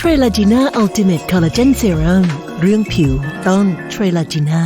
เทรลาจีน่าอัลติเมทคอลลาเจนเซรั่มเรื่องผิวต้องเทรลาจีน่า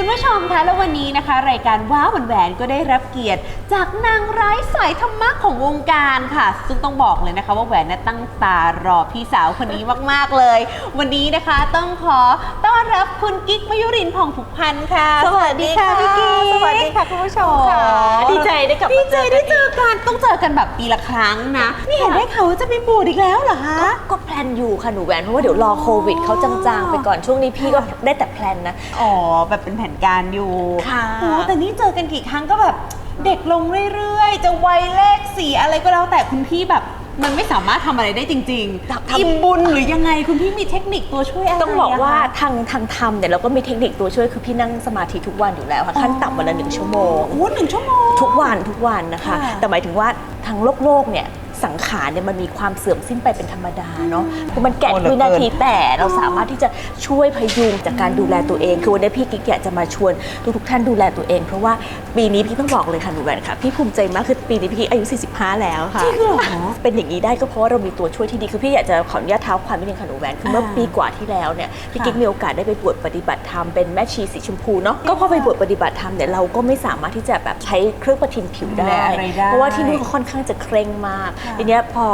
คุณผู้ชมคะแล้ววันนี้นะคะ รายการว้าวแหวนๆก็ได้รับเกียรติ จากนางร้ายสายธรรมะของวงการค่ะ ซึ่งต้องบอกเลยนะคะ ว่าแหวนน่ะตั้งตารอพี่สาวคนนี้มากๆเลย วันนี้นะคะต้องขอต้อนรับคุณกิ๊กมยุรินทร์ผ่องผูกพันธ์ค่ะ สวัสดีค่ะพี่กิ๊กสวัสดีค่ะคุณผู้ชมค่ะโอ้ดีใจได้กลับมาดีใจได้เจเจออกันต้องเจอกันแบบปีละครั้งนะนี่เห็นได้ข่าวว่าจะไปบวชอีกแล้วเหรอคะ ก็แพลนอยู่ค่ะหนูแหวนเพราะว่าเดี๋ยวรอโควิดเขาจางๆไปก่อนช่วงนี้พี่ก็ได้แต่แพลนนะ อ๋อ แบบเป็นแผนการอยู่ค่ะโอ้แต่นี่เจอกันกี่ครั้งก็แบบเด็กลงเรื่อยๆ จะวัยเลขสีอะไรก็แล้วแต่คุณพี่แบบมันไม่สามารถทำอะไรได้จริงทำ ๆ อิ่มบุญหรือยังไงคุณพี่มีเทคนิคตัวช่วยอะไรต้องบอกว่าะคะ ทางทางทำเนี่ยเราก็มีเทคนิคตัวช่วยคือพี่นั่งสมาธิทุกวันอยู่แล้วค่ะขั้นต่ำวันละหนึ่งชั่วโมง โอ้หนึ่งชั่วโมง ทุกวันทุกวันนะคะ ค่ะแต่หมายถึงว่า ทางโลกโลกเนี่ยสังขารเนี่ยมันมีความเสื่อมสิ้นไปเป็นธรรมดาเนาะคือมันแก่โอ้เหลือวินาทีเกินแต่เราสามารถที่จะช่วยพยุงจากการดูแลตัวเอง คือวันนี้พี่กิ๊กอยากจะมาชวนทุกทุกๆท่านดูแลตัวเอง เพราะว่าปีนี้พี่ต้องบอกเลยค่ะหนูแหวนค่ะ พี่ภูมิใจมากคือปีนี้พี่กิ๊กอายุ 45 แล้วค่ะจริงเหรอเป็นอย่างนี้ได้ก็เพราะว่าเรามีตัวช่วยที่ดีคือพี่อยากจะขออนุญาตเท้าความนิดนึงค่ะหนูแหวนคือเมื่ออ่าปีกว่าที่แล้วเนี่ยพี่ค่ะกิ๊กมีโอกาสได้ไปบวชปฏิบัติธรรมเป็นแม่ชีสีชมพูเนาะก็พอไปบวชปฏิบัติธรรมเนี่ยเราก็ไม่สามารถที่จะแบบใช้เครื่องประทินผิวดูแลได้อะไรได้ เพราะว่าที่นู่นเขาค่อนข้างจะเคร่งมากค่ะทีเนี้ยพอ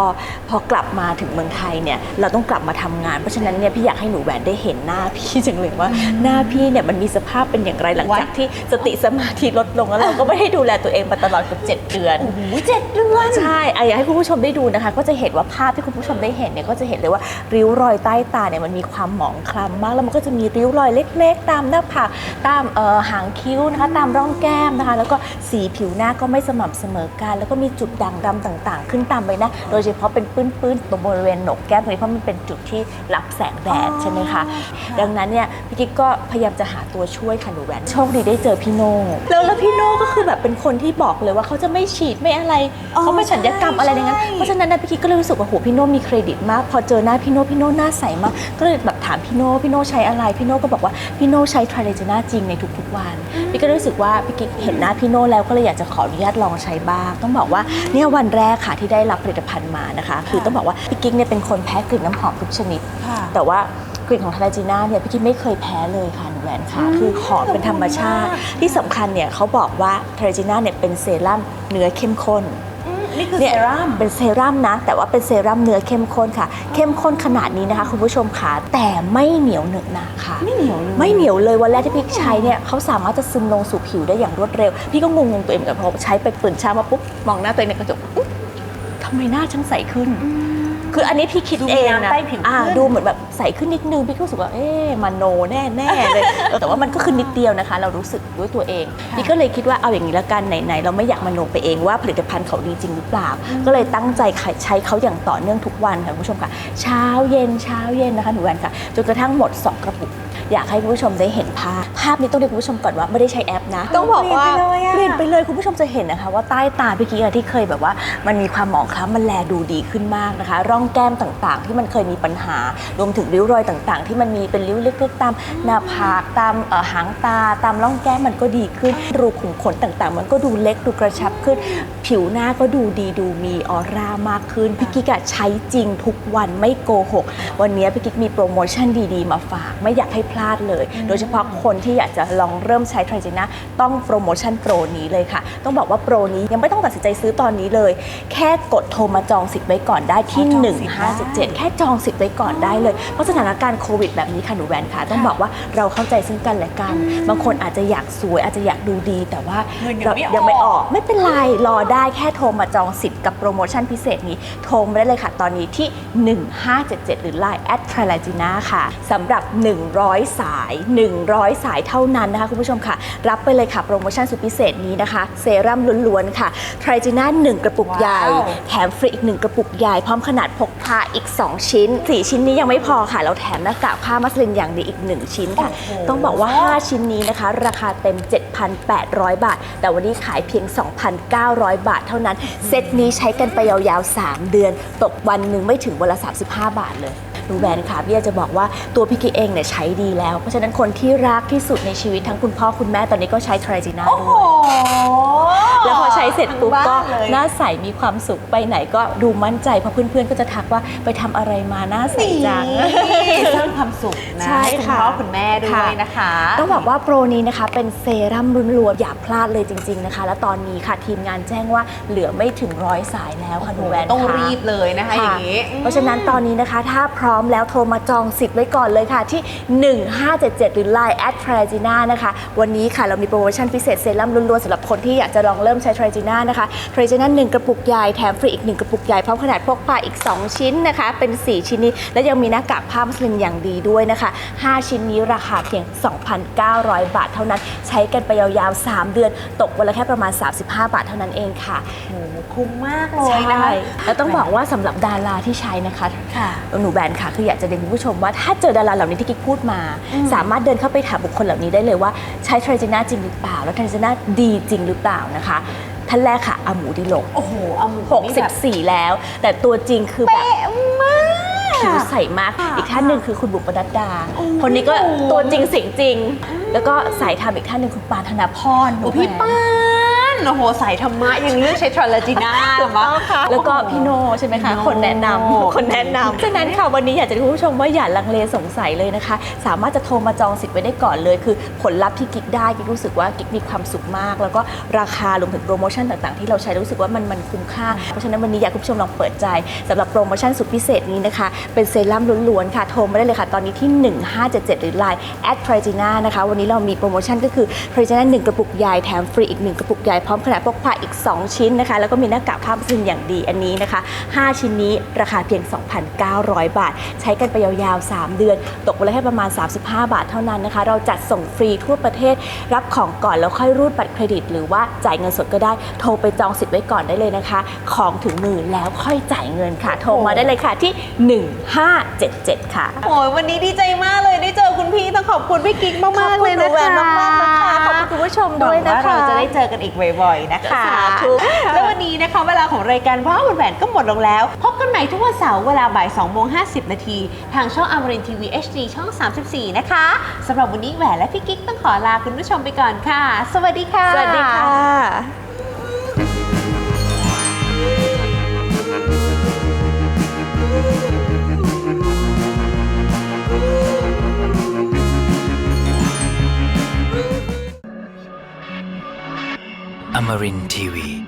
พอกลับมาถึงเมืองไทยเนี่ยเราต้องกลับมาทำงานเพราะฉะนั้นเนี่ยพี่อยากให้หนูแหวนได้เห็นหน้าพี่จังเลยว่าหน้าพี่เนี่ยมันมีสภาพเป็นอย่างไรหลังจากที่สติสมาธิลดลงแล้วเราก็ไม่ได้ดูแลตัวเองมาตลอดเกือบเจ็ดเดือนโอ้โหเจ็ดเดือนใช่อะอยากให้คุณผู้ชมได้ดูนะคะ ก็จะเห็นว่าภาพที่คุณผู้ชมได้เห็นเนี่ยก็จะเห็นเลยว่าริ้วรอยใต้ตาเนี่ยมันมีความหมองคล้ำมาก แล้วมันก็จะมีริ้วรอยเล็ก ๆ ตามหน้าผากตามเอ่อหางคิ้วนะคะ ตามร่องแก้มนะคะ แล้วก็สีผิวหน้าก็ไม่สม่ำเสมอกัน แล้วก็มีจุดด่างดำต่างๆ ขึ้นตามใบหน้าโดยเฉพาะเป็นปื้นๆตรงบริเวณโหนกแก้มตรงนี้เพราะมันเป็นจุดที่รับแสงแดดใช่ไหมคะ ดังนั้นเนี่ยพี่กิ๊กก็พยายามจะหาตัวช่วยค่ะหนูแหวนโชคดีได้เจอพี่โน่แล้วแล้วพี่โน่ก็คือแบบ เป็นคนที่บอกเลยว่าเขาจะไม่ฉีดไม่อะไรอ๋อเขาไม่สัญญกรรมอะไรอย่างนั้นใช่เพราะฉะนั้นนะพี่กิ๊กก็เลยรู้สึกว่าโหพี่โน่มีเครดิตมาก พอเจอหน้าพี่โน่พี่โน่หน้าใสมากก็เลยแบบถามพี่โน่พี่โน่ใช้อะไรพี่โน่ก็บอกว่าพี่โน่ใช้ทร i เลจน่าจริงในทุกๆวันพี่ก็รู้สึกว่าพี่กิ๊กเห็นหน้าพี่โน่แล้วก็เลยอยากจะขออนุญาตลองใช้บ้าง ต้องบอกว่าเนี่ยวันแรกค่ะที่ได้รับผลิตภัณฑ์มานะคะ คือต้องบอกว่าพี่กิ๊กเนี่ยเป็นคนแพ้กลิ่นน้ำหอมทุกชนิดค่ะแต่ว่า กลิ่นของทาราจีน่าเนี่ยพี่กิ๊กไม่เคยแพ้เลยค่ะหนูแหวนค่ะ คือหอมเป็นธรรมชาติ ที่สำคัญเนี่ยเขาบอกว่าทาราจีน่าเนี่ยเป็นเซรั่มเนื้อเข้มข้น อืมนี่คือเนี่เซยรั่ม เป็นเซรั่มนะ แต่ว่าเป็นเซรั่มเนื้อเข้มข้นค่ะ เข้มข้นขนาดนี้นะคะ คุณผู้ชมค่ะแต่ไม่เหนียวเหนอะหนะค่ะ ไม่เหนียวเลย ไม่เหนียวเลยวันแรกที่พี่ใช้เนี่ยเขาสามารถจะซึมลงสู่ผิวได้อย่างรวดเร็ว พี่ก็งงๆตัวเองเหมือนกันพอใช้ไปตื่นเช้ามาปุ๊บมองหน้าตัวเองในกระจกอุ๊ยทำไมหน้าฉันใสขึ้น คืออันนี้พี่คิดดูเองมีนะน้ำใต้ผิวอ่าขึ้น ดูเหมือนแบบใสขึ้นนิดนึงพี่ก็รู้สึกว่าเอ๊ะมาโนแน่แน่ๆเลยเออแต่ว่ามันก็คือนิดเดียวนะคะ เรารู้สึกด้วยตัวเองพี่ก็เลยคิดว่าเอาอย่างนี้ละกันไหนๆเราไม่อยากมาโนไปเองว่าผลิตภัณฑ์เขาดีจริงหรือเปล่า ก็เลยตั้งใจใช้เขาอย่างต่อเนื่องทุกวันค่ะคุณผู้ชมค่ะ เช้าเย็นเช้าเย็นนะคะหนูแวนค่ะจนกระทั่งหมดสองกระปุก อยากให้คุณผู้ชมได้เห็นภาพ ภาพนี้ต้องเรียนคุณผู้ชมก่อนว่าไม่ได้ใช้แอปนะ ต้องบอกว่าเปลี่ยนไปเลยอะเปลี่ยนไปเลยคุณผู้ชมจะเห็นนะคะว่าใต้ตาพี่กิ๊กอะที่เคยแบบว่า มันมีความหมองคล้ำมันแลดูดีขึ้นมากนะคะ ร่องแก้มต่างๆ ที่มันเคยมีปัญหา รวมถึงริ้วรอยต่างๆ ที่มันมีเป็นริ้วเล็กๆตามหน้าผากตามเอ่อหางตาตามร่องแก้มมันก็ดีขึ้น รูขุมขนต่างๆ มันก็ดูเล็กดูกระชับขึ้น ผิวหน้าก็ดูดีดูมีออร่ามากขึ้นพี่กิ๊กอะใช้จริงทุกวันไม่โกหก วันนี้พี่กิ๊กมีโปรโมชั่นดีๆ มาฝาก ไม่อยากให้พลาดเลย โดยเฉพาะคนที่อยากจะลองเริ่มใช้ไทรจีน่าต้องโปรโมชั่นโปรนี้เลยค่ะ ต้องบอกว่าโปรนี้ยังไม่ต้องตัดสินใจซื้อตอนนี้เลย แค่กดโทรมาจองสิทธิ์ไว้ก่อนได้ที่อ๋อจองสิทธิ์ได้1577 แค่จองสิทธิ์ไว้ก่อนได้เลย เพราะสถานการณ์โควิดแบบนี้ค่ะหนูแวนค่ะ ต้องบอกว่าเราเข้าใจซึ่งกันและกัน บางคนอาจจะอยากสวยอาจจะอยากดูดี แต่ว่าเงินยังไม่ออกยังไม่ออกไม่เป็นไรรอได้แค่โทรมาจองสิทธิ์กับโปรโมชั่นพิเศษนี้โทรมาได้เลยค่ะตอนนี้ที่ 1577 หรือ Line แอดทร l a g i n a ค่ะสำหรับ 100สาย 100 สายเท่านั้นนะคะคุณผู้ชมค่ะ รับไปเลยค่ะโปรโมชั่นสุดพิเศษนี้นะคะ เซรั่มล้วนๆค่ะทร i จิน่า1กระปุกใหญ่ว้าวแถมฟรีอีก 1 กระปุกใหญ่พร้อมขนาดพกพาอีก 2 ชิ้น 4 ชิ้นนี้ยังไม่พอค่ะ เราแถมหน้ากากผ้ามัสลินอย่างดีอีก 1 ชิ้นค่ะ ต้องบอกว่า 5 ชิ้นนี้นะคะ ราคาเต็ม 7,800 บาท แต่วันนี้ขายเพียง 2,900 บาท เท่านั้น เซตนี้ใช้กันไปยาวๆ 3 เดือน ตกวันหนึ่งไม่ถึงวันละ 35 บาทเลย รูแวนค่ะพี่อยากจะบอกว่าตัวพี่กิ๊กเองเนี่ยใช้ดีแล้ว เพราะฉะนั้นคนที่รักที่สุดในชีวิตทั้งคุณพ่อคุณแม่ตอนนี้ก็ใช้ทร i จิน่าโอ้ด้โหวย แล้วพอใช้เสร็จปุ๊บทั้งก็บ้านเลยหน้าใสมีความสุขไปไหนก็ดูมั่นใจเพราะเพื่อนๆก็จะทักว่าไปทำอะไรมาหน้าใสจังนี่สร้างความสุขนะใช่ให้คุณค่ะพ่อคุณแม่ด้วยนะคะต้องบอกว่าโปรนี้นะคะเป็นเซรั่มรุ่นรวมอย่าพลาดเลยจริง ๆนะคะ และตอนนี้ค่ะทีมงานแจ้งว่าเหลือไม่ถึงร้อยสายแล้วค่ะหนูแวนต้องค่ะรีบเลยนะคะอย่างนี้ เพราะฉะนั้นตอนนี้นะคะ ถ้าพร้อมแล้วโทรมาจองสิทธิ์ไว้ก่อนเลยค่ะที่ 1577 หรือ Line แอดทรจีน่านะคะ วันนี้ค่ะเรามีโปรโมชั่นพิเศษเซรั่มล้วนๆสำหรับคนที่อยากจะลองเริ่มใช้ทรจีน่านะคะทรจีน่า1กระปุกใหญ่แถมฟรีอีก 1 กระปุกใหญ่พร้อมขนาดพกพาอีก 2 ชิ้นนะคะ เป็น 4 ชิ้นนี้ และยังมีหน้ากากผ้ามัสลินอย่างดีด้วยนะคะ 5 ชิ้นนี้ราคาเพียง 2,900 บาทเท่านั้น ใช้กันไปยาวๆ 3 เดือน ตกวันละแค่ประมาณ 35 บาทเท่านั้นเองค่ะโอ้โหคุ้มมากเลยนะคะแล้วต้องบอกว่าสำหรับดาราที่ใช้นะคะค่ะหนูแบนค่ะคืออยากจะเรียนคุณผู้ชมว่าถ้าเจอดาราเหล่านี้ที่กิ๊กพูดมา สามารถเดินเข้าไปถามบุคคลเหล่านี้ได้เลยว่าใช้ทรเจน่าจริงหรือเปล่า แล้วทรเจน่าดีจริงหรือเปล่านะคะท่านแรกค่ะอาหมูดิลกโอ้โหเอาหมูนี่แบบ64แล้ว แต่ตัวจริงคือแบบเป๊ะมากผิวใสมากค่ะอีกท่านหนึ่งคือคุณบุ๋มปนัดดาโอ้โหคนนี้ก็ตัวจริงเสียงจริง แล้วก็สายทำอีกท่านหนึ่งคุณปานธนาพรหนูโอ้พี่แหวนป้า นโอ้โหสายธรรมะยังเลือกใช้ทรลาจีน่าถูกต้องค่ะแล้วก็พี่โนใช่ไหมคะพี่โน่คนแนะนำคนแนะนำฉะนั้นค่ะวันนี้อยากจะให้คุณผู้ชมว่าอย่าลังเลสงสัยเลยนะคะ สามารถจะโทรมาจองสิทธิ์ไว้ได้ก่อนเลย คือผลลัพธ์ที่กิ๊กได้กิ๊กรู้สึกว่ากิ๊กมีความสุขมาก แล้วก็ราคารวมถึงโปรโมชั่นต่างๆ ที่เราใช้รู้สึกว่ามันมันคุ้มค่าเพราะฉะนั้นวันนี้อยากให้คุณผู้ชมลองเปิดใจสำหรับโปรโมชั่นสุดพิเศษนี้นะคะเป็นเซรั่มล้วนๆค่ะโทรมาได้เลยค่ะตอนนี้ที่ 1577 หรือ Line แอดทร g จีน่านะคะวันนี้เรามีโปรโมชั่นก็คือทร g จีน่า1กระปุกใหญ่แถมฟรีอีก1กระปุกใหญ่พร้อมขนาดพกพาอีก 2 ชิ้นนะคะ แล้วก็มีหน้ากากผ้ามัสลินอย่างดีอันนี้นะคะ 5 ชิ้นนี้ราคาเพียง 2,900 บาท ใช้กันไปยาวๆ 3 เดือน ตกวันละแค่ประมาณ 35 บาทเท่านั้นนะคะ เราจัดส่งฟรีทั่วประเทศรับของก่อนแล้วค่อยรูดบัตรเครดิต หรือว่าจ่ายเงินสดก็ได้โทรไปจองสิทธิ์ไว้ก่อนได้เลยนะคะ ของถึงมือแล้วค่อยจ่ายเงินค่ะ โทรมาได้เลยค่ะที่ 1577 ค่ะ โอ้ยวันนี้ดีใจมากเลยได้เจอคุณพี่ต้องขอบคุณพี่กิ๊กมากๆเลยนะคะขอบคุณหนูแหวนมากๆนะคะขอบคุณคุณผู้ชมด้วยนะคะหวังว่าเราจะได้เจอกันอีกบ่อย ๆ นะคะสาธุแล้ววันนี้นะคะเวลาของรายการว้าวแหวนก็หมดลงแล้ว พบกันใหม่ทุกวันเสาร์เวลาบ่าย2โมง50 นาที ทางช่องอมรินทีวี HD ช่อง 34 นะคะสำหรับวันนี้แหวนและพี่กิ๊กต้องขอลาคุณผู้ชมไปก่อนค่ะ สวัสดีค่ะ สวัสดีค่ะ Tamarin Tiwi.